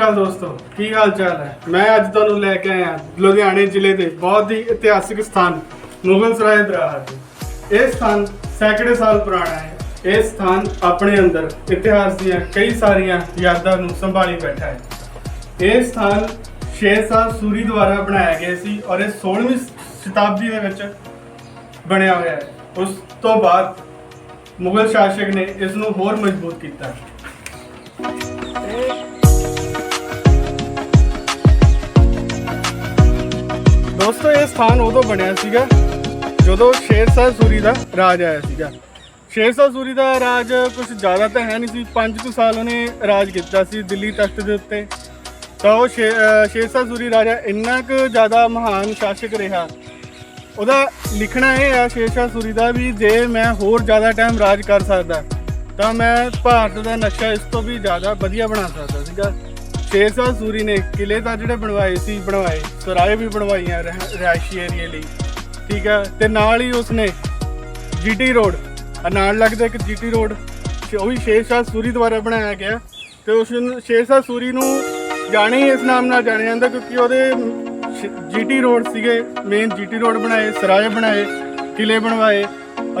ਅਕਾਲ ਦੋਸਤੋ, ਕੀ ਹਾਲ ਚਾਲ ਹੈ? ਮੈਂ ਅੱਜ ਤੁਹਾਨੂੰ ਲੈ ਕੇ ਆਇਆ ਲੁਧਿਆਣੇ ਜ਼ਿਲ੍ਹੇ ਦੇ ਬਹੁਤ ਹੀ ਇਤਿਹਾਸਿਕ ਸਥਾਨ, ਮੁਗਲ ਸਰਾਏ ਦਰਬਾਰ ਇਹ ਸਥਾਨ ਸੈਂਕੜੇ ਸਾਲ ਪੁਰਾਣਾ ਹੈ। ਇਹ ਸਥਾਨ ਆਪਣੇ ਅੰਦਰ ਇਤਿਹਾਸ ਦੀਆਂ ਕਈ ਸਾਰੀਆਂ ਯਾਦਾਂ ਨੂੰ ਸੰਭਾਲੀ ਬੈਠਾ ਹੈ। ਇਹ ਸਥਾਨ ਸ਼ੇਰਸ਼ਾਹ ਸੂਰੀ ਦੁਆਰਾ ਬਣਾਇਆ ਗਿਆ ਸੀ ਔਰ ਇਹ 16ਵੀਂ ਸ਼ਤਾਬਦੀ ਦੇ ਵਿੱਚ ਬਣਿਆ ਹੋਇਆ ਹੈ। ਉਸ ਤੋਂ ਬਾਅਦ ਮੁਗਲ ਸ਼ਾਸਕ ਨੇ ਇਸ ਨੂੰ ਹੋਰ ਮਜ਼ਬੂਤ ਕੀਤਾ। ਦੋਸਤੋ ਇਹ ਸਥਾਨ ਉਦੋਂ ਬਣਿਆ ਸੀਗਾ, ਜਦੋਂ ਸ਼ੇਰਸ਼ਾਹ ਸੂਰੀ ਦਾ ਰਾਜ ਆਇਆ ਸੀਗਾ। ਸ਼ੇਰਸ਼ਾਹ ਸੂਰੀ ਦਾ ਰਾਜ ਕੁਝ ਜ਼ਿਆਦਾ ਤਾਂ ਹੈ ਨਹੀਂ ਸੀ 5 ਕੁ ਸਾਲ ਉਹਨੇ ਰਾਜ ਕੀਤਾ ਸੀ ਦਿੱਲੀ ਤਖਤ ਦੇ ਉੱਤੇ। ਤਾਂ ਉਹ ਸ਼ੇ- ਅਹ ਸ਼ੇਰਸ਼ਾਹ ਸੂਰੀ ਰਾਜਾ ਇੰਨਾ ਕੁ ਜ਼ਿਆਦਾ ਮਹਾਨ ਸ਼ਾਸਕ ਰਿਹਾ। ਉਹਦਾ ਲਿਖਣਾ ਇਹ ਆ ਸ਼ੇਰਸ਼ਾਹ ਸੂਰੀ ਦਾ ਵੀ ਜੇ ਮੈਂ ਹੋਰ ਜ਼ਿਆਦਾ ਟਾਈਮ ਰਾਜ ਕਰ ਸਕਦਾ, ਤਾਂ ਮੈਂ ਭਾਰਤ ਦਾ ਨਕਸ਼ਾ ਇਸ ਤੋਂ ਵੀ ਜ਼ਿਆਦਾ ਵਧੀਆ ਬਣਾ ਸਕਦਾ ਸੀਗਾ। ਸ਼ੇਰਸ਼ਾਹ ਸੂਰੀ ਨੇ ਕਿਲੇ ਤਾਂ ਜਿਹੜੇ ਬਣਵਾਏ ਸੀ, ਬਣਵਾਏ। ਸਰਾਏ ਵੀ ਬਣਵਾਈਆਂ ਰਹਿ- ਰਿਹਾਇਸ਼ੀ ਏਰੀਏ ਲਈ। ਠੀਕ ਹੈ ਤੇ ਨਾਲ ਹੀ ਉਸਨੇ ਜੀਟੀ ਰੋਡ ਨਾਲ ਲੱਗਦਾ ਇੱਕ ਜੀਟੀ ਰੋਡ ਉਹ ਵੀ ਸ਼ੇਰਸ਼ਾਹ ਸੂਰੀ ਦੁਆਰਾ ਬਣਾਇਆ ਗਿਆ। ਤੇ ਉਸ ਸ਼ੇਰਸ਼ਾਹ ਸੂਰੀ ਨੂੰ ਜਾਣੇ ਹੀ ਇਸ ਨਾਮ ਨਾਲ ਜਾਣਿਆ ਜਾਂਦਾ ਕਿਉਂਕਿ ਉਹਦੇ ਜੀਟੀ ਰੋਡ ਸੀਗੇ ਮੇਨ ਜੀਟੀ ਰੋਡ ਬਣਾਏ, ਸਰਾਏ ਬਣਾਏ, ਕਿਲੇ ਬਣਵਾਏ।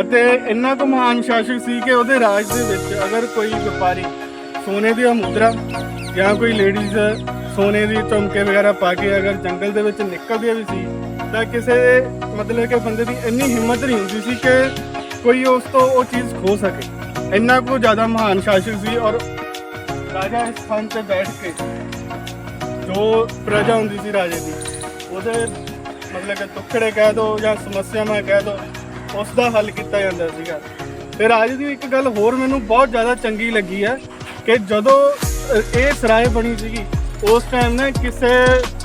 ਅਤੇ ਇੰਨਾ ਕੁ ਮਹਾਨ ਸ਼ਾਸਕ ਸੀ ਕਿ ਉਹਦੇ ਰਾਜ ਦੇ ਵਿੱਚ ਅਗਰ ਕੋਈ ਵਪਾਰੀ ਸੋਨੇ ਦੀ ਮੁਦਰਾ ਜਾਂ ਕੋਈ ਲੇਡੀਜ਼ ਸੋਨੇ ਦੀ ਝੁਮਕੇ ਵਗੈਰਾ ਪਾ ਕੇ ਅਗਰ ਜੰਗਲ ਦੇ ਵਿੱਚ ਨਿਕਲਦੀ ਵੀ ਸੀ, ਤਾਂ ਕਿਸੇ ਮਤਲਬ ਕਿ ਬੰਦੇ ਦੀ ਇੰਨੀ ਹਿੰਮਤ ਨਹੀਂ ਹੁੰਦੀ ਸੀ ਕਿ ਕੋਈ ਉਸ ਤੋਂ ਉਹ ਚੀਜ਼ ਖੋ ਸਕੇ। ਇੰਨਾ ਕੁ ਜ਼ਿਆਦਾ ਮਹਾਨ ਸ਼ਾਸਕ ਸੀ ਔਰ ਰਾਜਾ ਇਸ ਸਥਾਨ ਤੇ ਬੈਠ ਕੇ ਜੋ ਪ੍ਰਜਾ ਹੁੰਦੀ ਸੀ ਰਾਜੇ ਦੀ, ਉਹਦੇ ਮਤਲਬ ਕਿ ਦੁੱਖੜੇ ਕਹਿ ਦੋ ਜਾਂ ਸਮੱਸਿਆਵਾਂ ਕਹਿ ਦੋ ਉਸ ਦਾ ਹੱਲ ਕੀਤਾ ਜਾਂਦਾ ਸੀਗਾ। ਤੇ ਰਾਜੇ ਦੀ ਇੱਕ ਗੱਲ ਹੋਰ ਮੈਨੂੰ ਬਹੁਤ ਜ਼ਿਆਦਾ ਚੰਗੀ ਲੱਗੀ ਹੈ ਕਿ ਜਦੋਂ ਇਹ ਸਰਾਏ ਬਣੀ ਸੀਗੀ। ਉਸ ਟਾਈਮ ਨਾ ਕਿਸੇ,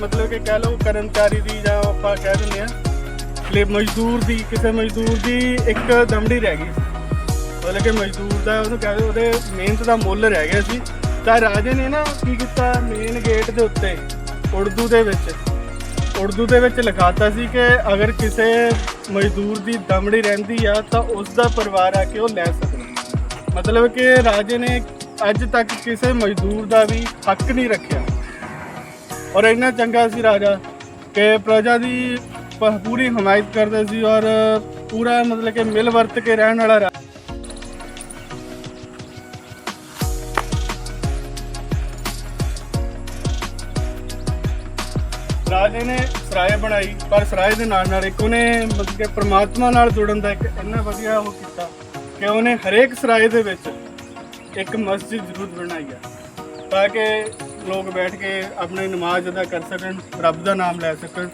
ਮਤਲਬ ਕਿ ਕਹਿ ਲਓ ਕਰਮਚਾਰੀ ਦੀ ਜਾਂ ਆਪਾਂ ਕਹਿ ਦਿੰਦੇ ਆ ਲੇ ਮਜ਼ਦੂਰ ਦੀ, ਕਿਸੇ ਮਜ਼ਦੂਰ ਦੀ ਇੱਕ ਦਮੜੀ ਰਹਿ ਗਈ। ਮਤਲਬ ਕਿ ਮਜ਼ਦੂਰ ਦਾ ਉਹਨੂੰ ਕਹਿੰਦੇ ਉਹਦੇ ਮਿਹਨਤ ਦਾ ਮੁੱਲ ਰਹਿ ਗਿਆ ਸੀ। ਤਾਂ ਰਾਜੇ ਨੇ ਨਾ ਕੀ ਕੀਤਾ ਮੇਨ ਗੇਟ ਦੇ ਉੱਤੇ, ਉਰਦੂ ਦੇ ਵਿੱਚ, ਉਰਦੂ ਦੇ ਵਿੱਚ ਲਿਖਾਤਾ ਸੀ ਕਿ ਅਗਰ ਕਿਸੇ ਮਜ਼ਦੂਰ ਦੀ ਦਮੜੀ ਰਹਿੰਦੀ ਆ, ਤਾਂ ਉਸ ਦਾ ਪਰਿਵਾਰ ਆ ਕੇ ਉਹ ਲੈ ਸਕਦਾ। ਮਤਲਬ ਕਿ ਰਾਜੇ ਨੇ ਅੱਜ ਤੱਕ ਕਿਸੇ ਮਜ਼ਦੂਰ ਦਾ ਵੀ ਹੱਕ ਨਹੀਂ ਰੱਖਿਆ। ਔਰ ਇੰਨਾ ਚੰਗਾ ਸੀ ਰਾਜਾ ਕਿ ਪ੍ਰਜਾ ਦੀ ਪੂਰੀ ਹਮਾਇਤ ਕਰਦੇ ਸੀ ਔਰ ਪੂਰਾ ਮਤਲਬ ਕਿ ਮਿਲ ਵਰਤ ਕੇ ਰਹਿਣ ਵਾਲਾ ਰਾ- ਰਾਜੇ ਨੇ ਸਰਾਏ ਬਣਾਈ, ਪਰ ਸਰਾਏ ਦੇ ਨਾਲ ਨਾਲ ਇੱਕ ਉਹਨੇ ਮਤਲਬ ਕਿ ਪ੍ਰਮਾਤਮਾ ਨਾਲ ਜੁੜਨ ਦਾ ਇੱਕ ਇੰਨਾ ਵਧੀਆ ਉਹ ਕੀਤਾ ਕਿ ਉਹਨੇ ਹਰੇਕ ਸਰਾਏ ਦੇ ਵਿੱਚ ਇੱਕ ਮਸਜਿਦ ਜ਼ਰੂਰ ਬਣਾਈ ਆ, ਤਾਂ ਕਿ ਲੋਕ ਬੈਠ ਕੇ ਆਪਣੀ ਨਮਾਜ਼ ਅਦਾ ਕਰ ਸਕਣ, ਰੱਬ ਦਾ ਨਾਮ ਲੈ ਸਕਣ।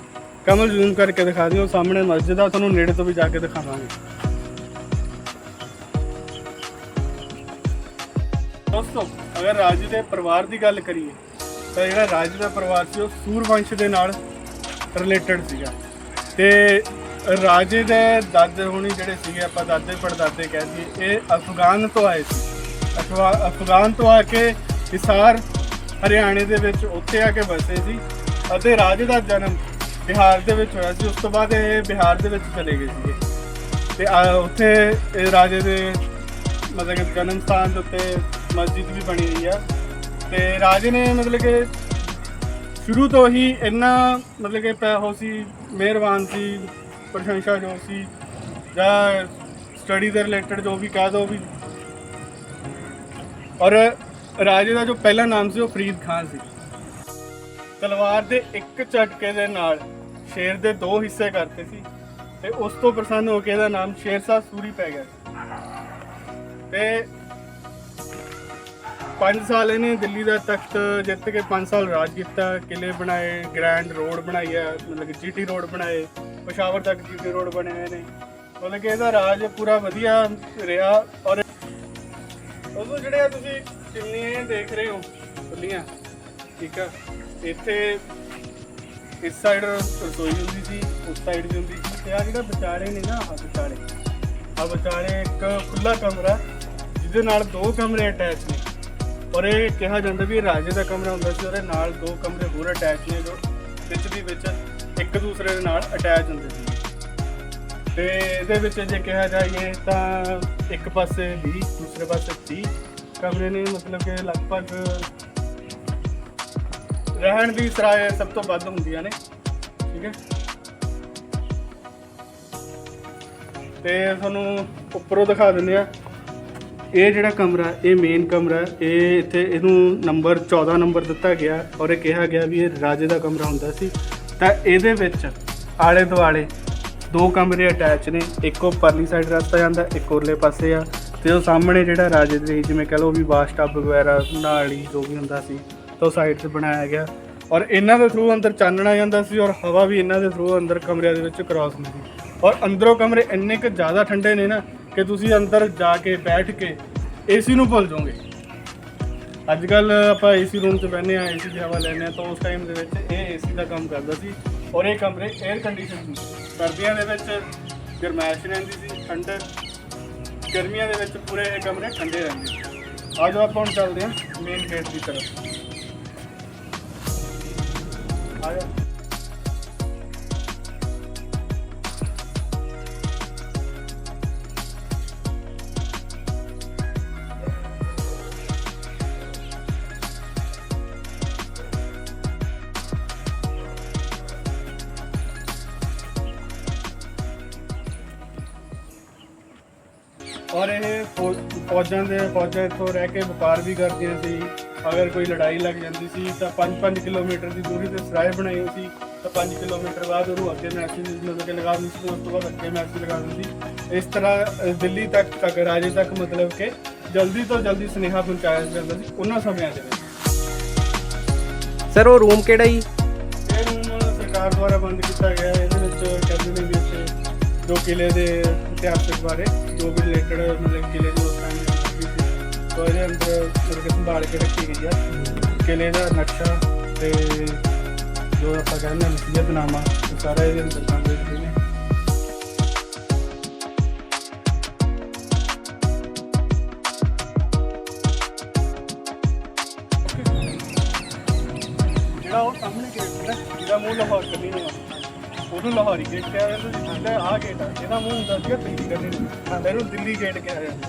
ਕਮਲ ਜ਼ੂਮ ਕਰਕੇ ਦਿਖਾ ਦਿਓ, ਸਾਹਮਣੇ ਮਸਜਿਦ ਆ, ਤੁਹਾਨੂੰ ਨੇੜੇ ਤੋਂ ਵੀ ਜਾ ਕੇ ਦਿਖਾਵਾਂਗੇ। ਦੋਸਤੋ, ਅਗਰ ਰਾਜੇ ਦੇ ਪਰਿਵਾਰ ਦੀ ਗੱਲ ਕਰੀਏ, ਤਾਂ ਜਿਹੜਾ ਰਾਜੇ ਦਾ ਪਰਿਵਾਰ ਸੀ, ਉਹ ਸੂਰਵੰਸ਼ ਦੇ ਨਾਲ ਰਿਲੇਟਡ ਸੀਗਾ। ਤੇ ਰਾਜੇ ਦੇ ਦਾਦੇ ਹੋਣੀ ਜਿਹੜੇ ਸੀਗੇ, ਆਪਾਂ ਦਾਦੇ ਪੜਦਾਦੇ ਕਹਿ ਦਈਏ, ਇਹ ਅਫਗਾਨ ਤੋਂ ਆਏ ਸੀ। ਅਫਗਾਨ ਤੋਂ ਆ ਕੇ ਹਿਸਾਰ ਹਰਿਆਣੇ ਦੇ ਵਿੱਚ ਉੱਥੇ ਆ ਕੇ ਵਸੇ ਸੀ ਅਤੇ ਰਾਜੇ ਦਾ ਜਨਮ ਬਿਹਾਰ ਦੇ ਵਿੱਚ ਹੋਇਆ ਸੀ। ਉਸ ਤੋਂ ਬਾਅਦ ਇਹ ਬਿਹਾਰ ਦੇ ਵਿੱਚ ਚਲੇ ਗਏ ਸੀਗੇ। ਤੇ ਉੱਥੇ ਇਹ ਰਾਜੇ ਦੇ ਮਤਲਬ ਕਿ ਜਨਮ ਸਥਾਨ ਦੇ ਉੱਤੇ ਮਸਜਿਦ ਵੀ ਬਣੀ ਹੋਈ ਆ। ਤੇ ਰਾਜੇ ਨੇ ਮਤਲਬ ਕਿ ਸ਼ੁਰੂ ਤੋਂ ਹੀ ਇੰਨਾ ਮਤਲਬ ਕਿ ਪੈ ਹੋ ਸੀ, ਮਿਹਰਬਾਨ ਸੀ ਪ੍ਰਸ਼ੰਸਾ ਜੋ ਸੀ ਜਾਂ ਸਟੱਡੀ ਦੇ ਰਿਲੇਟਡ ਜੋ ਵੀ ਕਹਿ ਦੋ ਵੀ ਔਰ ਰਾਜੇ ਦਾ ਜੋ ਪਹਿਲਾ ਨਾਮ ਸੀ ਉਹ ਫਰੀਦ ਖਾਨ ਸੀ। ਤਲਵਾਰ ਦੇ ਇੱਕ ਝਟਕੇ ਦੇ ਨਾਲ ਸ਼ੇਰ ਦੇ ਦੋ ਹਿੱਸੇ ਕਰਤੇ ਸੀ ਤੇ ਉਸ ਤੋਂ ਪ੍ਰਸੰਨ ਹੋ ਕੇ ਇਹਦਾ ਨਾਮ ਸ਼ੇਰਸ਼ਾਹ ਸੂਰੀ ਪੈ ਗਿਆ ਤੇ 5 ਸਾਲ ਇਹਨੇ ਦਿੱਲੀ ਦਾ ਤਖਤ ਜਿੱਤ ਕੇ 5 ਸਾਲ ਰਾਜ ਕੀਤਾ ਕਿਲੇ ਬਣਾਏ ਗ੍ਰੈਂਡ ਰੋਡ ਬਣਾਈ ਹੈ ਮਤਲਬ ਕਿ ਜੀਟੀ ਰੋਡ ਬਣਾਏ, ਪਸ਼ਾਵਰ ਤੱਕ ਜੀਟੀ ਰੋਡ ਬਣੇ ਹੋਏ ਨੇ। ਮਤਲਬ ਕਿ ਇਹਦਾ ਰਾਜ ਪੂਰਾ ਵਧੀਆ ਰਿਹਾ ਔਰ ਉਦੋਂ ਜਿਹੜੇ ਆ ਤੁਸੀਂ ਚਿਮਨੀਆਂ ਦੇਖ ਰਹੇ ਹੋ ਖੁੱਲੀਆਂ ਠੀਕ ਆ? ਇੱਥੇ ਇਸ ਸਾਈਡ ਰਸੋਈ ਹੁੰਦੀ ਸੀ, ਉਸ ਸਾਈਡ ਵੀ ਹੁੰਦੀ ਸੀ। ਤੇ ਆ ਜਿਹੜਾ ਵਿਚਾਲੇ ਨੇ ਨਾ ਆ ਵਿਚਾਲੇ ਆ ਵਿਚਾਲੇ ਇੱਕ ਖੁੱਲਾ ਕਮਰਾ, ਜਿਹਦੇ ਨਾਲ ਦੋ ਕਮਰੇ ਅਟੈਚ ਨੇ। ਔਰ ਇਹ ਕਿਹਾ ਜਾਂਦਾ ਵੀ ਰਾਜੇ ਦਾ ਕਮਰਾ ਹੁੰਦਾ ਸੀ, ਉਹਦੇ ਨਾਲ ਦੋ ਕਮਰੇ ਹੋਰ ਅਟੈਚ ਨੇ, ਜੋ ਵਿੱਚ ਦੀ ਵਿੱਚ ਇੱਕ ਦੂਸਰੇ ਦੇ ਨਾਲ ਅਟੈਚ ਹੁੰਦੇ ਸੀ। ਤੇ ਇਹਦੇ ਵਿੱਚ ਜੇ ਕਿਹਾ ਜਾਈਏ ਤਾਂ ਇੱਕ ਪਾਸੇ 20 ਦੂਸਰੇ ਪਾਸੇ 30 ਕਮਰੇ ਨੇ ਮਤਲਬ ਕਿ ਲਗਭਗ ਰਹਿਣ ਦੀ ਸਰਾਏ ਸਭ ਤੋਂ ਵੱਧ ਹੁੰਦੀਆਂ ਨੇ, ਠੀਕ ਹੈ। ਤੇ ਤੁਹਾਨੂੰ ਉੱਪਰੋਂ ਦਿਖਾ ਦਿੰਦੇ ਆ ਇਹ ਜਿਹੜਾ ਕਮਰਾ, ਇਹ ਮੇਨ ਕਮਰਾ, ਇਹ ਇੱਥੇ ਇਹਨੂੰ ਨੰਬਰ 14 ਨੰਬਰ ਦਿੱਤਾ ਗਿਆ ਔਰ ਇਹ ਕਿਹਾ ਗਿਆ ਵੀ ਇਹ ਰਾਜੇ ਦਾ ਕਮਰਾ ਹੁੰਦਾ ਸੀ। ਤਾਂ ਇਹਦੇ ਵਿੱਚ ਆਲੇ ਦੁਆਲੇ ਦੋ ਕਮਰੇ ਅਟੈਚ ਨੇ, ਇੱਕੋ ਪਰਲੀ ਸਾਈਡ ਰਸਤਾ ਜਾਂਦਾ, ਇੱਕ ਉਰਲੇ ਪਾਸੇ ਆ। ਤੇ ਉਹ ਸਾਹਮਣੇ ਜਿਹੜਾ ਰਾਜੇ ਦੇ ਜਿਵੇਂ ਕਹ ਲਓ ਵੀ ਬਾਸਟਬ ਵਗੈਰਾ, ਨਾਲੀ ਜੋ ਵੀ ਹੁੰਦਾ ਸੀ, ਤਾਂ ਉਹ ਸਾਈਡ 'ਤੇ ਬਣਾਇਆ ਗਿਆ। ਔਰ ਇਹਨਾਂ ਦੇ ਥਰੂ ਅੰਦਰ ਚਾਨਣਾ ਜਾਂਦਾ ਸੀ ਔਰ ਹਵਾ ਵੀ ਇਹਨਾਂ ਦੇ ਥਰੂ ਅੰਦਰ ਕਮਰਿਆਂ ਦੇ ਵਿੱਚ ਕ੍ਰਾਸ ਹੁੰਦੀ ਔਰ ਅੰਦਰੋਂ ਕਮਰੇ ਇੰਨੇ ਕੁ ਜ਼ਿਆਦਾ ਠੰਡੇ ਨੇ ਨਾ ਕਿ ਤੁਸੀਂ ਅੰਦਰ ਜਾ ਕੇ ਬੈਠ ਕੇ ਏਸੀ ਨੂੰ ਭੁੱਲ ਜਾਓਗੇ। ਅੱਜ ਕੱਲ ਆਪਾਂ ਏਸੀ ਰੂਮ 'ਚ ਬੈਠਨੇ ਆ ਏਸੀ ਦੀ ਹਵਾ ਲੈਂਦੇ ਆ ਤਾਂ ਉਸ ਟਾਈਮ ਦੇ ਵਿੱਚ ਇਹ ਏਸੀ ਦਾ ਕੰਮ ਕਰਦਾ ਸੀ ਔਰ ਇਹ ਕਮਰੇ 에ਅਰ ਕੰਡੀਸ਼ਨ ਸੀ। ਸਰਦੀਆਂ ਦੇ ਵਿੱਚ ਗਰਮੈਸ਼ ਰਹਿੰਦੀ ਸੀ ਠੰਡਕ ਗਰਮੀਆਂ ਦੇ ਵਿੱਚ ਪੂਰੇ ਇਹ ਕਮਰੇ ਠੰਡੇ ਰਹਿੰਦੇ ਸੀ। ਅੱਜ ਆਪਾਂ ਹੁਣ ਚੱਲਦੇ ਹਾਂ ਮੇਨ ਗੇਟ ਦੀ ਤਰਫ। ਆ ਔਰ ਇਹ ਫੌ- ਫੌਜਾਂ ਦੇ ਫੌਜਾਂ ਇੱਥੋਂ ਰਹਿ ਕੇ ਵਪਾਰ ਵੀ ਕਰਦੀਆਂ ਸੀ। ਅਗਰ ਕੋਈ ਲੜਾਈ ਲੱਗ ਜਾਂਦੀ ਸੀ ਤਾਂ 5-5 ਕਿਲੋਮੀਟਰ ਦੀ ਦੂਰੀ ਤੇ ਸਰਾਏ ਬਣਾਈ ਹੋਈ ਸੀ। ਤਾਂ 5 ਕਿਲੋਮੀਟਰ ਬਾਅਦ ਉਹਨੂੰ ਅੱਗੇ ਮੈਸੇਜ ਮਤਲਬ ਕਿ ਲਗਾ ਦਿੰਦੀ ਸੀ ਉਸ ਤੋਂ ਬਾਅਦ ਅੱਗੇ ਮੈਸੇਜ ਲਗਾ ਦਿੰਦੀ ਸੀ। ਇਸ ਤਰ੍ਹਾਂ ਅ, ਦਿੱਲੀ ਤੱਕ ਤੱਕ ਰਾਜੇ ਤੱਕ ਮਤਲਬ ਕਿ ਜਲਦੀ ਤੋਂ ਜਲਦੀ ਸੁਨੇਹਾ ਪਹੁੰਚਾਇਆ ਜਾਂਦਾ ਸੀ ਉਹਨਾਂ ਸਮਿਆਂ ਦੇ ਵਿੱਚ। ਸਰ ਉਹ ਰੂਮ ਕਿਹੜਾ ਜੀ? ਇਹ ਰੂਮ ਸਰਕਾਰ ਦੁਆਰਾ ਬੰਦ ਕੀਤਾ ਗਿਆ। ਹੈ। ਇਹਦੇ ਵਿੱਚ ਕਹਿੰਦੇ ਨੇ ਵੀ ਇੱਥੇ ਜੋ ਕਿਲੇ ਦੇ ਇਤਿਹਾਸਕ ਬਾਰੇ, ਜੋ ਵੀ ਰਿਲੇਟਡ ਮਤਲਬ ਕਿਲੇ ਦੀ ਉਸ ਟਾਈਮ ਤੋਂ ਇਹਦੇ ਅੰਦਰ ਮਤਲਬ ਕਿ ਸੰਭਾਲ ਕੇ ਰੱਖੀ ਗਈ ਆ। ਕਿਲੇ ਦਾ ਨਕਸ਼ਾ ਤੇ ਜੋ ਆਪਾਂ ਕਹਿੰਦੇ ਹਾਂ ਮਸੀਹਤਨਾਮਾ ਸਾਰਾ ਇਹਦੇ ਅੰਦਰ ਸੰਭਾਲ ਕੇ ਨੇ। ਜਿਹੜਾ ਉਹ ਸਾਹਮਣੇ ਗੇਟ ਹੈ ਜਿਹਦਾ ਮੂੰਹ ਲਾਹੌਰ ਕੰਨੀ ਨੂੰ ਉਹਨੂੰ ਲਾਹੌਰੀ ਗੇਟ ਕਿਹਾ ਜਾਂਦਾ ਸੀ ਜਿਹੜਾ ਆਹ ਗੇਟ ਆ। ਇਹਦਾ ਮੂੰਹ ਹੁੰਦਾ ਸੀਗਾ ਦਿੱਲੀ ਕੰਨੀ ਇਹਨੂੰ ਦਿੱਲੀ ਗੇਟ ਕਿਹਾ ਜਾਂਦਾ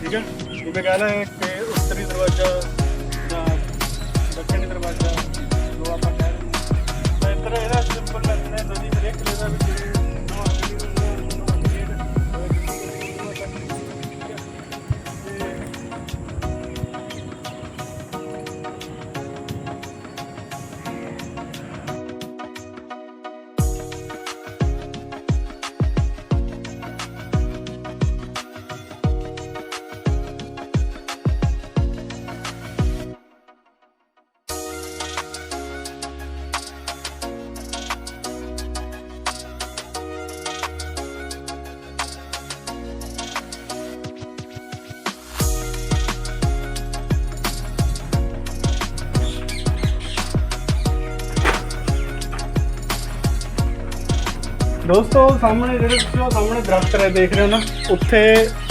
ਠੀਕ ਹੈ? ਜਿਵੇਂ ਕਹਿੰਦਾ ਹੈ ਕਿ ਉੱਤਰੀ ਦਰਵਾਜ਼ਾ, ਜਾਂ ਦੱਖਣੀ ਦਰਵਾਜ਼ਾ, ਜੋ ਆਪਾਂ ਕਹਿ ਤਾਂ ਇੱਧਰ ਇਹਦਾ ਸਿੰਪਲ ਲੱਗਦਾ ਨਦੀ ਦੇ ਕਿਲੇ ਦਾ ਦੋਸਤੋ, ਸਾਹਮਣੇ ਜਿਹੜੇ ਤੁਸੀਂ ਉਹ ਸਾਹਮਣੇ ਦਰਖਤ ਰਹੇ ਦੇਖ ਰਹੇ ਹੋ ਨਾ, ਉੱਥੇ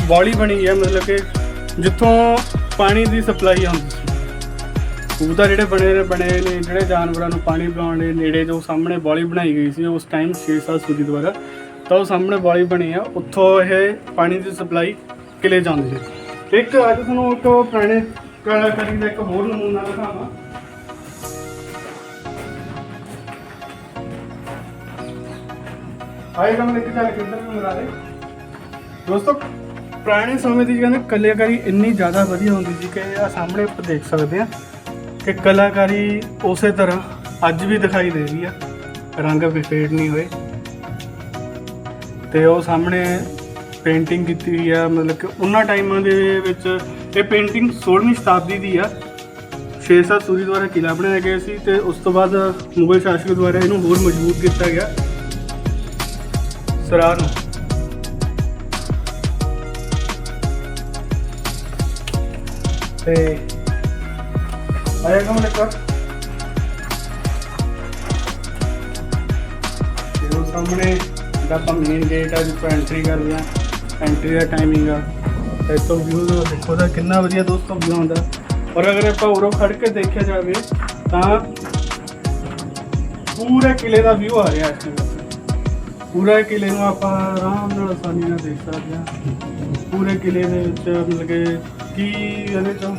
ਬੌਲੀ ਬਣੀ ਹੈ, ਮਤਲਬ ਕਿ ਜਿੱਥੋਂ ਪਾਣੀ ਦੀ ਸਪਲਾਈ ਆਉਂਦੀ ਸੀ। ਉਹਦਾ ਜਿਹੜੇ ਬਣੇ ਨੇ ਬਣੇ ਨੇ, ਜਿਹੜੇ ਜਾਨਵਰਾਂ ਨੂੰ ਪਾਣੀ ਪਿਲਾਉਣ ਦੇ ਨੇੜੇ ਜੋ ਸਾਹਮਣੇ ਬੌਲੀ ਬਣਾਈ ਗਈ ਸੀ, ਉਸ ਟਾਈਮ ਸ਼ੇਰਸ਼ਾਹ ਸੂਰੀ ਦੁਆਰਾ, ਤਾਂ ਉਹ ਸਾਹਮਣੇ ਬੌਲੀ ਬਣੀ ਆ, ਉੱਥੋਂ ਇਹ ਪਾਣੀ ਦੀ ਸਪਲਾਈ ਕਿਲੇ ਜਾਂਦੀ ਸੀ ਇੱਕ ਅੱਜ ਤੁਹਾਨੂੰ ਇੱਕ ਪੁਰਾਣੇ ਕਲਾਕਾਰੀ ਦਾ ਇੱਕ ਹੋਰ ਨਮੂਨਾ ਦਿਖਾਵਾਂ। ਆਏ ਕੰਮ ਲੈ ਚੱਲ ਕੇ ਨੂੰ ਮਿਲਾ ਦੇ। ਦੋਸਤੋ, ਪੁਰਾਣੇ ਸਮੇਂ ਦੀ ਕਹਿੰਦੇ ਕਲਾਕਾਰੀ ਇੰਨੀ ਜ਼ਿਆਦਾ ਵਧੀਆ ਹੁੰਦੀ ਸੀ ਕਿ ਆ ਸਾਹਮਣੇ ਆਪਾਂ ਦੇਖ ਸਕਦੇ ਆ ਕਿ ਕਲਾਕਾਰੀ ਉਸੇ ਤਰ੍ਹਾਂ ਅੱਜ ਵੀ ਦਿਖਾਈ ਦੇ ਰਹੀ ਆ। ਰੰਗ ਵੀ ਫੇਡ ਨਹੀਂ ਹੋਏ। ਤੇ ਉਹ ਸਾਹਮਣੇ ਪੇਂਟਿੰਗ ਕੀਤੀ ਹੋਈ ਆ, ਮਤਲਬ ਕਿ ਉਹਨਾਂ ਟਾਈਮਾਂ ਦੇ ਵਿੱਚ ਇਹ ਪੇਂਟਿੰਗ 16ਵੀਂ ਸ਼ਤਾਬਦੀ ਦੀ ਆ। ਸ਼ੇਰਸ਼ਾਹ ਸੂਰੀ ਦੁਆਰਾ ਕਿਲਾ ਬਣਾਇਆ ਗਿਆ ਸੀ ਤੇ ਉਸ ਤੋਂ ਬਾਅਦ ਮੁਗਲ ਸ਼ਾਸਕ ਦੁਆਰਾ ਇਹਨੂੰ ਹੋਰ ਮਜ਼ਬੂਤ ਕੀਤਾ ਗਿਆ। ਸਰਾਹ ਨੂੰ। ਤੇ ਆਇਆ ਕੰਮ ਲੱਗਾ ਤੇ ਉਹ ਸਾਹਮਣੇ ਜਿਹੜਾ ਆਪਾਂ ਮੇਨ ਗੇਟ ਆ, ਜਿੱਥੋਂ ਐਂਟਰੀ ਕਰਦੇ ਆ ਐਂਟਰੀ ਦਾ ਟਾਈਮਿੰਗ ਆ ਤੇ ਇੱਥੋਂ ਵਿਊ ਦੇਖੋ ਦਾ ਕਿੰਨਾ ਵਧੀਆ ਦੋਸਤੋ ਵਿਊ ਆਉਂਦਾ। ਔਰ ਅਗਰ ਆਪਾਂ ਉਰੋਂ ਖੜ ਕੇ ਦੇਖਿਆ ਜਾਵੇ ਤਾਂ ਪੂਰੇ ਕਿਲੇ ਦਾ ਵਿਊ ਆ ਰਿਹਾ ਇਸ time ਪੂਰੇ ਕਿਲੇ ਨੂੰ ਆਪਾਂ ਆਰਾਮ ਨਾਲ ਆਸਾਨੀ ਨਾਲ ਦੇਖ ਸਕਦੇ ਹਾਂ। ਪੂਰੇ ਕਿਲੇ ਦੇ ਵਿੱਚ ਮਤਲਬ ਕਿ ਕੀ ਇਹਦੇ ਚੋਂ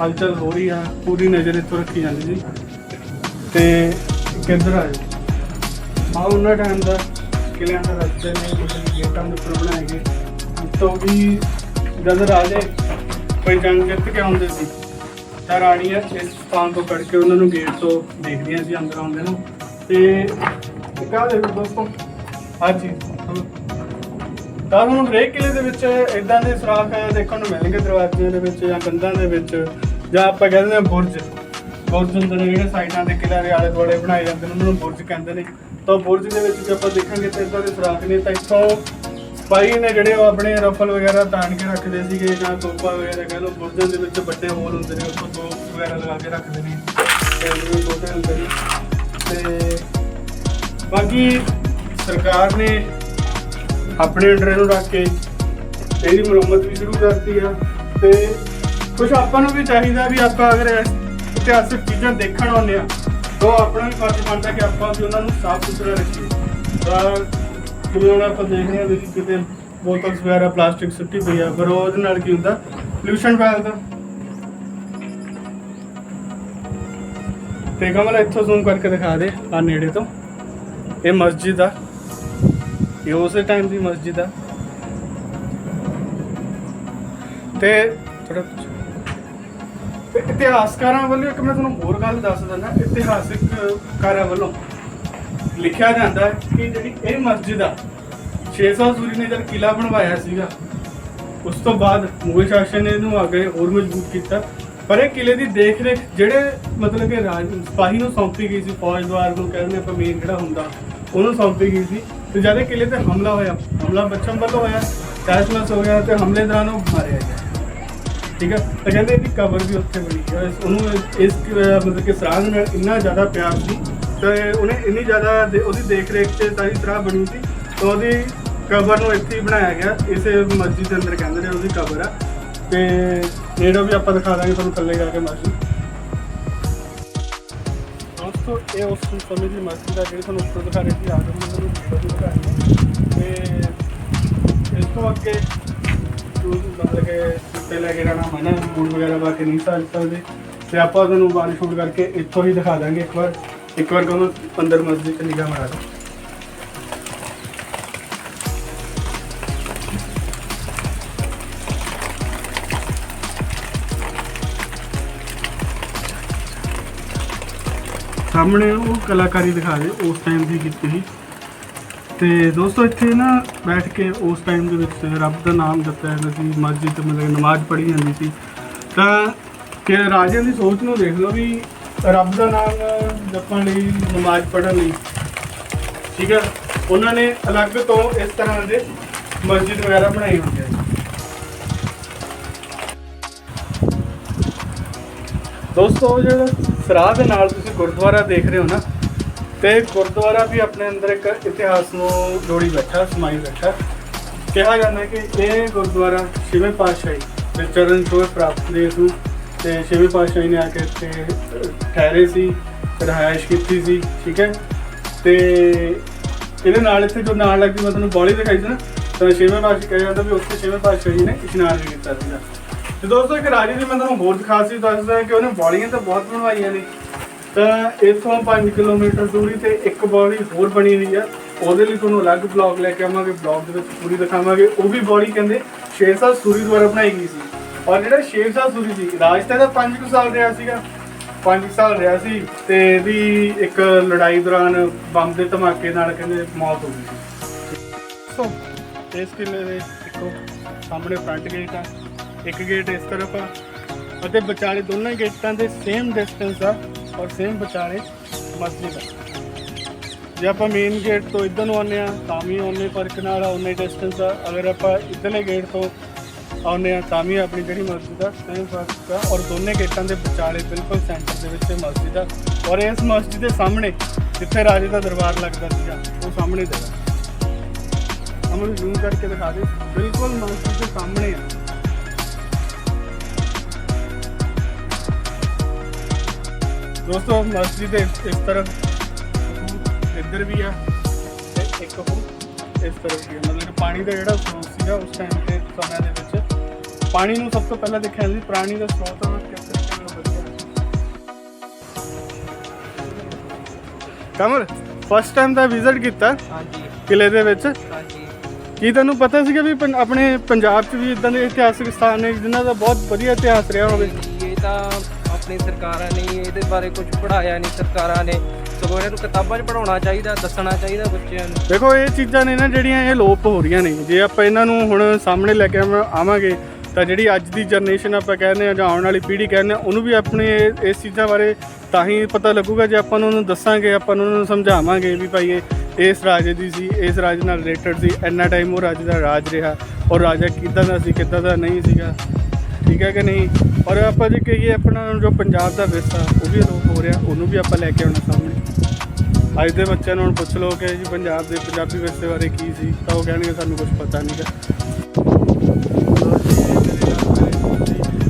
ਹਲਚਲ ਹੋ ਰਹੀ ਆ, ਪੂਰੀ ਨਜ਼ਰ ਇੱਥੋਂ ਰੱਖੀ ਜਾਂਦੀ ਸੀ ਤੇ ਕਿੱਧਰ ਆ ਆ ਉਹਨਾਂ ਟਾਈਮ ਦਾ ਕਿਲਿਆਂ ਦਾ ਰਸਤੇ ਨੇ ਮਤਲਬ ਗੇਟਾਂ ਦੇ ਉੱਪਰ ਬਣਾਏ ਗਏ। ਤੋਂ ਵੀ ਜਦ ਰਾਜੇ ਕੋਈ ਜੰਗ ਜਿੱਤ ਕੇ ਆਉਂਦੇ ਸੀ, ਤਾਂ ਰਾਣੀਆਂ ਇਸ ਸਥਾਨ ਤੋਂ ਕੱਢ ਕੇ ਉਹਨਾਂ ਨੂੰ ਗੇਟ ਤੋਂ ਦੇਖਦੀਆਂ ਸੀ, ਅੰਦਰ ਆਉਂਦੇ ਨੂੰ। ਤੇ ਇੱਕ ਆਹ ਦੋਸਤੋ? ਆ ਤਾਂ ਹੁਣ ਹਰੇਕ ਕਿਲੇ ਦੇ ਵਿੱਚ ਇਦਾਂ ਦੇ ਸੁਰਾਖ ਦੇਖਣ ਨੂੰ ਮਿਲਣਗੇ ਦਰਵਾਜ਼ਿਆਂ ਦੇ ਵਿੱਚ ਜਾਂ ਕੰਧਾਂ ਦੇ ਵਿੱਚ ਜਾਂ ਆਪਾਂ ਕਹਿੰਦੇ ਹਾਂ ਬੁਰਜ। ਬੁਰਜ ਹੁੰਦੇ ਨੇ ਜਿਹੜੇ ਸਾਈਡਾਂ ਦੇ ਕਿਲੇ ਦੇ ਆਲੇ ਦੁਆਲੇ ਬਣਾਏ ਜਾਂਦੇ ਨੇ, ਉਹਨਾਂ ਨੂੰ ਬੁਰਜ ਕਹਿੰਦੇ ਨੇ। ਤਾਂ ਬੁਰਜ ਦੇ ਵਿੱਚ ਜੇ ਆਪਾਂ ਦੇਖਾਂਗੇ ਤਾਂ ਇਦਾਂ ਦੇ ਸੁਰਾਖ ਨੇ ਤਾਂ ਇੱਥੋਂ ਸਪਾਈ ਨੇ ਜਿਹੜੇ ਉਹ ਆਪਣੇ ਰਫਲ ਵਗੈਰਾ ਤਾਣ ਕੇ ਰੱਖਦੇ ਸੀਗੇ ਜਾਂ ਤੋਪਾਂ ਵਗੈਰਾ ਕਹਿ ਲਓ, ਬੁਰਜਾਂ ਦੇ ਵਿੱਚ ਵੱਡੇ ਹੋਲ ਹੁੰਦੇ ਨੇ, ਉੱਥੋਂ ਤੋਪ ਵਗੈਰਾ ਲਗਾ ਕੇ ਰੱਖਦੇ ਨੇ। ਤੇ ਜਿਵੇਂ ਛੋਟੇ ਹੁੰਦੇ ਨੇ। ਤੇ ਬਾਕੀ ਸਰਕਾਰ ਨੇ ਆਪਣੇ ਅੰਡਰ ਇਹਨੂੰ ਰੱਖ ਕੇ ਇਹਦੀ ਮੁਰੰਮਤ ਵੀ ਸ਼ੁਰੂ ਕਰਤੀ ਆ ਤੇ ਕੁਝ ਆਪਾਂ ਨੂੰ ਵੀ ਚਾਹੀਦਾ ਵੀ ਆਪਾਂ ਅਗਰ ਇਤਿਹਾਸਕ ਚੀਜ਼ਾਂ ਦੇਖਣ ਆਉਂਦੇ ਆ, ਤਾਂ ਆਪਣਾ ਵੀ ਫਰਜ਼ ਬਣਦਾ ਕਿ ਆਪਾਂ ਵੀ ਉਹਨਾਂ ਨੂੰ ਸਾਫ਼ ਸੁਥਰਾ ਰੱਖੀਏ। ਤਾਂ ਜਿਵੇਂ ਹੁਣ ਆਪਾਂ ਦੇਖਦੇ ਹਾਂ ਵੀ ਕਿਤੇ ਬੋਤਲਸ ਵਗੈਰਾ, ਪਲਾਸਟਿਕ ਸੁੱਟੀ ਪਈ ਆ ਪਰ ਉਹਦੇ ਨਾਲ ਕੀ ਹੁੰਦਾ? ਪੋਲੂਸ਼ਨ ਫੈਲਦਾ। ਤੇ ਕਮਲ, ਇੱਥੋਂ ਜ਼ੂਮ ਕਰਕੇ ਦਿਖਾ ਦੇ ਆ ਨੇੜੇ ਤੋਂ। ਇਹ ਮਸਜਿਦ ਆ। ਇਹ ਉਸੇ ਟਾਈਮ ਦੀ ਮਸਜਿਦ ਆ। ਤੇ ਥੋੜਾ ਤੇ ਇਤਿਹਾਸਕਾਰਾਂ ਵੱਲੋਂ ਇੱਕ ਮੈਂ ਤੁਹਾਨੂੰ ਹੋਰ ਗੱਲ ਦੱਸ ਦਿੰਦਾ। ਇਤਿਹਾਸਿਕ ਕਾਰਾਂ ਵੱਲੋਂ ਲਿਖਿਆ ਜਾਂਦਾ ਹੈ ਕਿ ਜਿਹੜੀ ਇਹ ਮਸਜਿਦ ਆ ਸ਼ੇਰਸ਼ਾਹ ਸੂਰੀ ਨੇ ਜਦ ਕਿਲਾ ਬਣਵਾਇਆ ਸੀਗਾ, ਉਸ ਤੋਂ ਬਾਅਦ ਮੁਗਲ ਸ਼ਾਸਨ ਨੇ ਇਹਨੂੰ ਅੱਗੇ ਹੋਰ ਮਜ਼ਬੂਤ ਕੀਤਾ। ਪਰ ਇਹ ਕਿਲੇ ਦੀ ਦੇਖ ਰੇਖ ਜਿਹੜੇ ਮਤਲਬ ਕਿ ਰਾਜ ਸਿਪਾਹੀ ਨੂੰ ਸੌਂਪੀ ਗਈ ਸੀ ਫੌਜਦਾਰ ਨੂੰ ਕਹਿੰਦੇ ਆਪਾਂ ਮੇਨ ਜਿਹੜਾ ਹੁੰਦਾ, ਉਹਨੂੰ ਸੌਂਪੀ ਗਈ ਸੀ। ਤੇ ਜਦ ਇਹ ਕਿਲੇ ਤੇ ਹਮਲਾ ਹੋਇਆ, ਹਮਲਾ ਬੱਚਮ ਵੱਲੋਂ ਹੋਇਆ ਕੈਸ਼ਲੈਸ ਹੋ ਗਿਆ ਤੇ ਹਮਲੇ ਦੌਰਾਨ ਉਹ ਮਾਰਿਆ ਗਿਆ। ਠੀਕ ਹੈ? ਤਾਂ ਕਹਿੰਦੇ ਇਹਦੀ ਕਬਰ ਵੀ ਉੱਥੇ ਬਣੀ ਹੈ। ਉਹਨੂੰ ਇਸ- ਮਤਲਬ ਕਿ ਸਰਾਗ ਨਾਲ ਇੰਨਾ ਜ਼ਿਆਦਾ ਪਿਆਰ ਸੀ, ਤੇ ਉਹਨੇ ਇੰਨੀ ਜ਼ਿਆਦਾ ਦੇ- ਉਹਦੀ ਦੇਖ ਰੇਖ ਤੇ ਸਾਰੀ ਤਰ੍ਹਾਂ ਬਣੀ ਸੀ, ਤਾਂ ਉਹਦੀ ਕਬਰ ਨੂੰ ਇੱਥੇ ਹੀ ਬਣਾਇਆ ਗਿਆ, ਇਸੇ ਮਸਜਿਦ ਦੇ ਅੰਦਰ ਕਹਿੰਦੇ ਨੇ ਉਹਦੀ ਕਬਰ ਆ। ਤੇ ਜਿਹੜਾ ਵੀ ਆਪਾਂ ਦਿਖਾ ਦਾਂਗੇ ਤੁਹਾਨੂੰ ਥੱਲੇ ਜਾ ਕੇ ਮਸਜਿਦ ਦੋਸਤੋ, ਇਹ ਉਸ ਸਮੇਂ ਦੀ ਮਸਜਿਦ ਆ ਜਿਹੜੀ ਤੁਹਾਨੂੰ ਉੱਪਰ ਦਿਖਾ ਰਹੀ ਸੀ ਆਦਮ ਨੂੰ ਉੱਪਰ ਦੀ ਦਿਖਾ ਰਹੀ ਹੈ ਤੇ ਇਸ ਤੋਂ ਅੱਗੇ ਤੂੰ ਮਤਲਬ ਕਿ ਉੱਤੇ ਲੈ ਕੇ ਜਾਣਾ ਮਨਾ ਬੂਟ ਵਗੈਰਾ ਪਾ ਕੇ ਨਹੀਂ ਸਾ ਸਕਦੇ। ਤੇ ਆਪਾਂ ਤੁਹਾਨੂੰ ਬਾਰੀ ਸ਼ੂਟ ਕਰਕੇ ਇੱਥੋਂ ਹੀ ਦਿਖਾ ਦਾਂਗੇ ਇੱਕ ਵਾਰ। ਇੱਕ ਵਾਰ ਕਹੋ ਅੰਦਰ ਮਸਜਿਦ ਤੇ ਨਿਗਾਹ ਮਾਰਾ ਸਾਹਮਣੇ ਉਹ ਕਲਾਕਾਰੀ ਦਿਖਾ ਦੇ ਉਸ ਟਾਈਮ ਦੀ ਕੀਤੀ ਸੀ। ਤੇ ਦੋਸਤੋ, ਇੱਥੇ ਨਾ ਬੈਠ ਕੇ ਉਸ ਟਾਈਮ ਦੇ ਵਿੱਚ ਰੱਬ ਦਾ ਨਾਮ ਜਪਿਆ ਜਾਂਦਾ ਸੀ ਮਸਜਿਦ ਤੇ ਮਤਲਬ ਨਮਾਜ਼ ਪੜ੍ਹੀ ਜਾਂਦੀ ਸੀ। ਤਾਂ ਕਿ ਰਾਜਿਆਂ ਦੀ ਸੋਚ ਨੂੰ ਦੇਖ ਲਓ ਵੀ ਰੱਬ ਦਾ ਨਾਮ ਜਪਣ ਲਈ, ਨਮਾਜ਼ ਪੜ੍ਹਨ ਲਈ, ਠੀਕ ਹੈ ਉਹਨਾਂ ਨੇ ਅਲੱਗ ਤੋਂ ਇਸ ਤਰ੍ਹਾਂ ਦੇ ਮਸਜਿਦ ਵਗੈਰਾ ਬਣਾਈ ਹੁੰਦੀ ਹੈ ਦੋਸਤੋ ਜਿਹੜਾ ਸਰਾਹ ਦੇ ਨਾਲ ਤੁਸੀਂ ਗੁਰਦੁਆਰਾ ਦੇਖ ਰਹੇ ਹੋ ਨਾ, ਤੇ ਗੁਰਦੁਆਰਾ ਵੀ ਆਪਣੇ ਅੰਦਰ ਇੱਕ ਇਤਿਹਾਸ ਨੂੰ ਜੋੜੀ ਬੈਠਾ, ਸਮਾਈ ਬੈਠਾ। ਕਿਹਾ ਜਾਂਦਾ ਹੈ ਕਿ ਇਹ ਗੁਰਦੁਆਰਾ ਛੇਵੇਂ ਪਾਤਸ਼ਾਹੀ ਦੇ ਚਰਨ ਛੋਹ ਪ੍ਰਾਪਤ ਦੇ ਨੂੰ ਤੇ ਛੇਵੇਂ ਪਾਤਸ਼ਾਹੀ ਨੇ ਆ ਕੇ ਇੱਥੇ ਠਹਿਰੇ ਸੀ, ਰਿਹਾਇਸ਼ ਕੀਤੀ ਸੀ, ਠੀਕ ਹੈ? ਤੇ ਇਹਦੇ ਨਾਲ ਇੱਥੇ ਜੋ ਨਾਲ ਲੱਗਦੀ ਮੈਂ ਤੁਹਾਨੂੰ ਬੌਲੀ ਦਿਖਾਈ ਸੀ ਨਾ, ਤਾਂ ਛੇਵੇਂ ਪਾਤਸ਼ਾਹ ਕਿਹਾ ਜਾਂਦਾ ਵੀ ਉੱਥੇ ਛੇਵੇਂ ਪਾਤਸ਼ਾਹ ਜੀ ਨੇ ਇਸ਼ਨਾਨ ਵੀ ਕੀਤਾ ਸੀਗਾ। ਤੇ ਦੋਸਤੋ, ਇੱਕ ਰਾਜੇ ਦੀ ਮੈਂ ਤੁਹਾਨੂੰ ਹੋਰ ਖਾਸੀਅਤ ਦੱਸਦਾ ਕਿ ਉਹਨੇ ਬੌਲੀਆਂ ਤਾਂ ਬਹੁਤ ਬਣਵਾਈਆਂ ਨੇ। ਤਾਂ ਇੱਥੋਂ 5 ਕਿਲੋਮੀਟਰ ਦੂਰੀ ਤੇ ਇੱਕ ਬੌਲੀ ਹੋਰ ਬਣੀ ਹੋਈ ਆ। ਉਹਦੇ ਲਈ ਤੁਹਾਨੂੰ ਅਲੱਗ ਬਲੌਗ ਲੈ ਕੇ ਆਵਾਂਗੇ ਬਲੌਗ ਦੇ ਵਿੱਚ ਪੂਰੀ ਦਿਖਾਵਾਂਗੇ। ਉਹ ਵੀ ਬੌਲੀ ਕਹਿੰਦੇ ਸ਼ੇਰਸ਼ਾਹ ਸੂਰੀ ਦੁਆਰਾ ਬਣਾਈ ਗਈ ਸੀ। ਔਰ ਜਿਹੜਾ ਸ਼ੇਰਸ਼ਾਹ ਸੂਰੀ ਸੀ, ਰਾਜ ਤਾਂ ਇਹਦਾ 5 ਸਾਲ ਰਿਹਾ ਸੀਗਾ। 5 ਸਾਲ ਰਿਹਾ ਸੀ ਤੇ ਇਹਦੀ ਇੱਕ ਲੜਾਈ ਦੌਰਾਨ ਬੰਬ ਦੇ ਧਮਾਕੇ ਨਾਲ ਕਹਿੰਦੇ ਮੌਤ ਹੋ ਗਈ ਸੀ। ਸੋ, ਇਸ ਕਿਲੇ ਦੇ ਇੱਕੋ ਸਾਹਮਣੇ ਫਰੰਟ ਗੇਟ ਆ। ਇੱਕ ਗੇਟ ਇਸ ਤਰਫ ਆ ਅਤੇ ਵਿਚਾਲੇ ਦੋਨਾਂ ਗੇਟਾਂ ਦੇ ਸੇਮ ਡਿਸਟੈਂਸ ਆ ਔਰ ਸੇਮ ਵਿਚਾਲੇ ਮਸਜਿਦ ਆ। ਜੇ ਆਪਾਂ ਮੇਨ ਗੇਟ ਤੋਂ ਇੱਧਰ ਨੂੰ ਆਉਂਦੇ ਆ ਤਾਂ ਵੀ ਉਹਨੇ ਫ਼ਰਕ ਨਾਲ ਆ ਉਹਨੇ ਡਿਸਟੈਂਸ ਆ। ਅਗਰ ਆਪਾਂ ਇੱਧਰਲੇ ਗੇਟ ਤੋਂ ਆਉਂਦੇ ਆ ਤਾਂ ਵੀ ਆਪਣੀ ਜਿਹੜੀ ਮਸਜਿਦ ਆ ਸੇਮ ਫ਼ਰਕ ਆ ਔਰ ਦੋਨੇ ਗੇਟਾਂ ਦੇ ਵਿਚਾਲੇ ਬਿਲਕੁਲ ਸੈਂਟਰ ਦੇ ਵਿੱਚ ਮਸਜਿਦ ਆ। ਔਰ ਇਸ ਮਸਜਿਦ ਦੇ ਸਾਹਮਣੇ ਜਿੱਥੇ ਰਾਜੇ ਦਾ ਦਰਬਾਰ ਲੱਗਦਾ ਸੀਗਾ, ਉਹ ਸਾਹਮਣੇ ਦੇ ਅਮਨ ਜ਼ੂਮ ਕਰਕੇ ਦਿਖਾ ਦੇ। ਬਿਲਕੁਲ ਮਸਜਿਦ ਦੇ ਸਾਹਮਣੇ ਆ। ਦੋਸਤੋ ਮਸਜਿਦ ਦੇ ਇਸ ਤਰਫ ਇੱਧਰ ਵੀ ਆ ਇੱਕ ਉਹ ਇਸ ਤਰਫ ਵੀ ਮਤਲਬ ਪਾਣੀ ਦਾ ਜਿਹੜਾ ਸਰੋਤ ਸੀਗਾ ਉਸ ਟਾਈਮ ਤੇ ਸਮੇਂ ਦੇ ਵਿੱਚ। ਪਾਣੀ ਨੂੰ ਸਭ ਤੋਂ ਪਹਿਲਾਂ ਦੇਖਿਆ ਸੀ ਪ੍ਰਾਣੀ ਦਾ ਸਰੋਤ ਆ ਕਮਰ ਫਸਟ ਟਾਈਮ ਦਾ ਵਿਜ਼ਿਟ ਕੀਤਾ ਹਾਂਜੀ। ਕਿਲੇ ਦੇ ਵਿੱਚ। ਹਾਂਜੀ। ਕੀ ਤੁਹਾਨੂੰ ਪਤਾ ਸੀਗਾ ਵੀ ਆਪਣੇ ਪੰਜਾਬ 'ਚ ਵੀ ਇਦਾਂ ਦੇ ਇਤਿਹਾਸਿਕ ਸਥਾਨ ਨੇ ਜਿਨ੍ਹਾਂ ਦਾ ਬਹੁਤ ਵਧੀਆ ਇਤਿਹਾਸ ਰਿਹਾ ਹੋਵੇ? ਇਹ ਤਾਂ ਆਪਣੀ ਸਰਕਾਰਾਂ ਨੇ ਇਹਦੇ ਬਾਰੇ ਕੁਝ ਪੜਾਇਆ ਨਹੀਂ, ਸਰਕਾਰਾਂ ਨੇ। ਸਗੋਂ ਇਹਨਾਂ ਨੂੰ ਕਿਤਾਬਾਂ 'ਚ ਪੜਾਉਣਾ ਚਾਹੀਦਾ, ਦੱਸਣਾ ਚਾਹੀਦਾ ਬੱਚਿਆਂ ਨੂੰ। ਦੇਖੋ, ਇਹ ਚੀਜ਼ਾਂ ਨੇ ਨਾ ਜਿਹੜੀਆਂ ਇਹ ਲੋਪ ਹੋ ਰਹੀਆਂ ਨੇ। ਜੇ ਆਪਾਂ ਇਹਨਾਂ ਨੂੰ ਹੁਣ ਸਾਹਮਣੇ ਲੈ ਕੇ ਆਵਾਂਗੇ, ਤਾਂ ਜਿਹੜੀ ਅੱਜ ਦੀ ਜਨਰੇਸ਼ਨ ਆਪਾਂ ਕਹਿੰਦੇ ਆ ਜਾਂ ਆਉਣ ਵਾਲੀ ਪੀੜ੍ਹੀ ਕਹਿੰਦੇ ਆ ਉਹਨੂੰ ਵੀ ਆਪਣੇ ਇਹ- ਇਸ ਚੀਜ਼ਾਂ ਬਾਰੇ ਤਾਂ ਹੀ ਪਤਾ ਲੱਗੂਗਾ ਜੇ ਆਪਾਂ ਉਹਨੂੰ ਦੱਸਾਂਗੇ, ਆਪਾਂ ਉਹਨਾਂ ਨੂੰ ਸਮਝਾਵਾਂਗੇ ਵੀ ਭਾਈ ਇਹ ਇਸ ਰਾਜੇ ਦੀ ਸੀ, ਇਸ ਰਾਜ ਨਾਲ ਰਿਲੇਟਡ ਸੀ, ਇੰਨਾ ਟਾਈਮ ਉਹ ਰਾਜੇ ਦਾ ਰਾਜ ਰਿਹਾ, ਔਰ ਰਾਜਾ ਕਿੱਦਾਂ ਦਾ ਸੀ, ਕਿੱਦਾਂ ਦਾ ਨਹੀਂ ਸੀਗਾ। ਠੀਕ ਹੈ ਕਿ ਨਹੀਂ? ਔਰ ਆਪਾਂ ਜੇ ਕਹੀਏ ਆਪਣਾ ਜੋ ਪੰਜਾਬ ਦਾ ਵਿਰਸਾ, ਉਹ ਵੀ ਲੋਪ ਹੋ ਰਿਹਾ, ਉਹਨੂੰ ਵੀ ਆਪਾਂ ਲੈ ਕੇ ਆਉਣਾ ਸਾਹਮਣੇ। ਅੱਜ ਦੇ ਬੱਚਿਆਂ ਨੂੰ ਹੁਣ ਪੁੱਛ ਲਓ ਕਿ ਜੀ ਪੰਜਾਬ ਦੇ ਪੰਜਾਬੀ ਵਿਰਸੇ ਬਾਰੇ ਕੀ ਸੀ, ਤਾਂ ਉਹ ਕਹਿਣਗੇ ਸਾਨੂੰ ਕੁਝ ਪਤਾ ਨਹੀਂ ਹੈ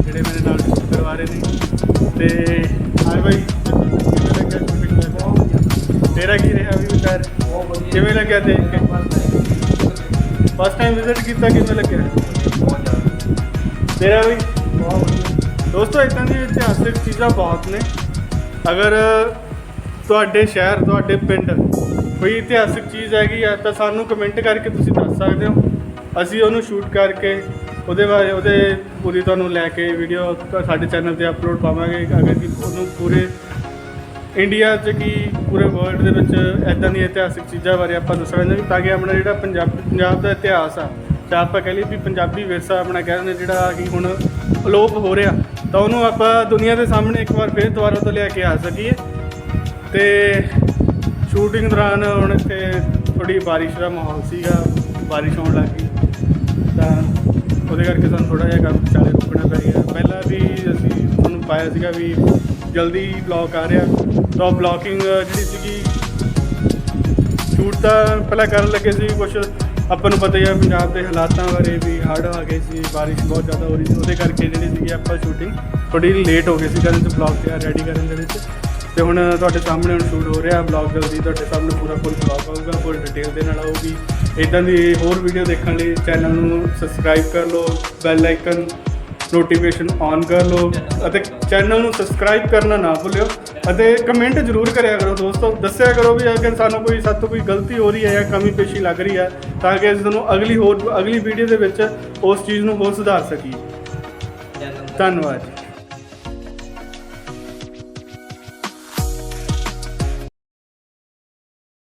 ਜਿਹੜੇ ਮੇਰੇ ਨਾਲ ਸ਼ੂਟ ਕਰਵਾ ਰਹੇ ਨੇ। ਤੇ ਹਾਏ ਭਾਈ ਲੱਗਿਆ shooting ਤੇਰਾ ਕੀ ਰਿਹਾ ਵੀ ਵਿਚਾਰ? ਕਿਵੇਂ ਲੱਗਿਆ ਦੇਖ ਫਸਟ ਟਾਈਮ ਵਿਜ਼ਿਟ ਕੀਤਾ, ਕਿਵੇਂ ਲੱਗਿਆ? ਤੇਰਾ ਵੀ। ਦੋਸਤੋ, ਇਦਾਂ ਦੀ ਇਤਿਹਾਸਿਕ ਚੀਜ਼ਾਂ ਬਹੁਤ ਨੇ। ਅਗਰ ਤੁਹਾਡੇ ਸ਼ਹਿਰ, ਤੁਹਾਡੇ ਪਿੰਡ ਕੋਈ ਇਤਿਹਾਸਿਕ ਚੀਜ਼ ਹੈਗੀ ਆ, ਤਾਂ ਸਾਨੂੰ ਕਮੈਂਟ ਕਰਕੇ ਤੁਸੀਂ ਦੱਸ ਸਕਦੇ ਹੋ। ਅਸੀਂ ਉਹਨੂੰ ਸ਼ੂਟ ਕਰਕੇ ਉਹਦੇ ਬਾਰੇ, ਉਹਦੇ ਪੂਰੀ ਤੁਹਾਨੂੰ ਲੈ ਕੇ ਵੀਡੀਓ ਸਾਡੇ ਚੈਨਲ ਤੇ ਅਪਲੋਡ ਪਾਵਾਂਗੇ। ਅਗਰ ਕਿ ਉਹਨੂੰ ਪੂਰੇ ਇੰਡੀਆ 'ਚ ਕੀ, ਪੂਰੇ ਵਰਲਡ ਦੇ ਵਿੱਚ ਐਦਾਂ ਦੀਆਂ ਇਤਿਹਾਸਿਕ ਚੀਜ਼ਾਂ ਬਾਰੇ ਆਪਾਂ ਦੱਸਣਾ ਚਾਹੁੰਦੇ ਤਾਂ ਕਿ ਆਪਣਾ ਜਿਹੜਾ ਪੰਜਾਬ ਪੰਜਾਬ ਦਾ ਇਤਿਹਾਸ ਆ ਜਾਂ ਆਪਾਂ ਕਹਿ ਲਈਏ ਵੀ ਪੰਜਾਬੀ ਵਿਰਸਾ ਆਪਣਾ ਕਹਿ ਕਹਿੰਦੇ ਜਿਹੜਾ ਕਿ ਹੁਣ ਅਲੋਪ ਹੋ ਰਿਹਾ, ਤਾਂ ਉਹਨੂੰ ਆਪਾਂ ਦੁਨੀਆ ਦੇ ਸਾਹਮਣੇ ਇੱਕ ਵਾਰ ਫੇਰ ਦੁਬਾਰਾ ਤੋਂ ਲਿਆ ਕੇ ਆ ਸਕੀਏ। ਤੇ ਸ਼ੂਟਿੰਗ ਦੌਰਾਨ ਹੁਣ ਇੱਥੇ ਥੋੜੀ ਬਾਰਿਸ਼ ਦਾ ਮਾਹੌਲ ਸੀਗਾ, ਬਾਰਿਸ਼ ਹੋਣ ਲੱਗ ਗਈ। ਤਾਂ ਉਹਦੇ ਕਰਕੇ ਸਾਨੂੰ ਥੋੜਾ ਜਿਹਾ ਕੰਮ ਚਾਲੇ ਰੁਕਣਾ ਪੈ ਗਿਆ। ਪਹਿਲਾਂ ਵੀ ਅਸੀਂ ਤੁਹਾਨੂੰ ਪਾਇਆ ਸੀਗਾ ਵੀ ਜਲਦੀ ਬਲੌਕ ਆ ਰਿਹਾ, ਤਾਂ ਬਲੌਕਿੰਗ ਜਿਹੜੀ ਸੀਗੀ ਸ਼ੂਟ ਤਾਂ ਪਹਿਲਾਂ ਕਰਨ ਲੱਗੇ ਸੀ ਕੁਝ ਆਪਾਂ ਨੂੰ ਪਤਾ ਹੀ ਆ ਪੰਜਾਬ ਦੇ ਹਾਲਾਤਾਂ ਬਾਰੇ ਵੀ ਹੜ੍ਹ ਆ ਗਏ ਸੀ, ਬਾਰਿਸ਼ ਬਹੁਤ ਜ਼ਿਆਦਾ ਹੋ ਰਹੀ ਸੀ, ਉਹਦੇ ਕਰਕੇ ਜਿਹੜੀ ਸੀਗੀ ਆਪਾਂ ਸ਼ੂਟਿੰਗ ਥੋੜੀ ਲੇਟ ਹੋ ਗਈ ਸੀ ਕਰਨ ਤੇ ਬਲੌਗ ਤਿਆਰ ਰੈਡੀ ਕਰਨ ਦੇ ਵਿੱਚ। ਤੇ ਹੁਣ ਤੁਹਾਡੇ ਸਾਹਮਣੇ ਹੁਣ ਸ਼ੂਟ ਹੋ ਰਿਹਾ ਬਲੌਗ ਜਲਦੀ ਤੁਹਾਡੇ ਸਾਹਮਣੇ ਪੂਰਾ ਫੁੱਲ ਬਲੌਗ ਆਊਗਾ ਫੁੱਲ ਡਿਟੇਲ ਦੇ ਨਾਲ ਆਊਗੀ। ਇਦਾਂ ਦੀ ਹੋਰ ਵੀਡੀਓ ਦੇਖਣ ਲਈ ਚੈਨਲ ਨੂੰ ਸਬਸਕ੍ਰਾਈਬ ਕਰ ਲਓ ਬੈਲ ਆਈਕਨ ਨੋਟੀਫਿਕੇਸ਼ਨ ਔਨ ਕਰ ਲਓ ਅਤੇ ਚੈਨਲ ਨੂੰ ਸਬਸਕ੍ਰਾਈਬ ਕਰਨਾ ਨਾ ਭੁੱਲਿਓ ਅਤੇ ਕਮੈਂਟ ਜ਼ਰੂਰ ਕਰਿਆ ਕਰੋ ਦੋਸਤੋ। ਦੱਸਿਆ ਕਰੋ ਵੀ ਅਗਰ ਸਾਨੂੰ ਕੋਈ ਸਾਡੇ ਤੋਂ ਕੋਈ ਗਲਤੀ ਹੋ ਰਹੀ ਹੈ ਜਾਂ ਕਮੀ ਪੇਸ਼ੀ ਲੱਗ ਰਹੀ ਹੈ, ਤਾਂ ਕਿ ਅਸੀਂ ਤੁਹਾਨੂੰ ਅਗਲੀ ਹੋਰ ਅਗਲੀ ਵੀਡੀਓ ਦੇ ਵਿੱਚ ਉਸ ਚੀਜ਼ ਨੂੰ ਹੋਰ ਸੁਧਾਰ ਸਕੀਏ। ਧੰਨਵਾਦ